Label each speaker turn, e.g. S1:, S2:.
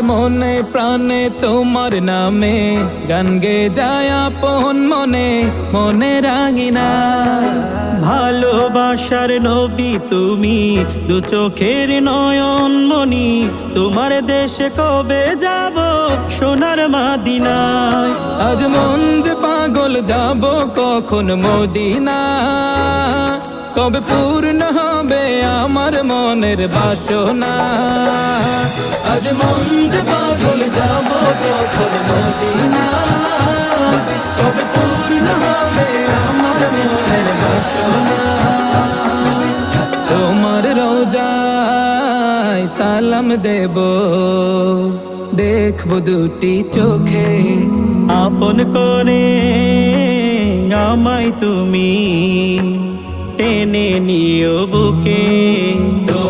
S1: মনে প্রাণে তোমার নামে গান গে যায় আপন মনে মনে রাঙিনা
S2: ভালোবাসার নবী তুমি দু চোখের নয়ন মনি তোমার দেশে কবে যাব সোনার মাদিনায়?
S1: আজ মন যে পাগল যাব কখন মদিনা কবে পূর্ণ হবে আমার মনের বাসনা? আজ মন তোমার রোজায় সালাম দেব। দেখব দুটি চোখে
S2: আপন করে আমায় তুমি টেনে নিও বুকে।
S1: তোমার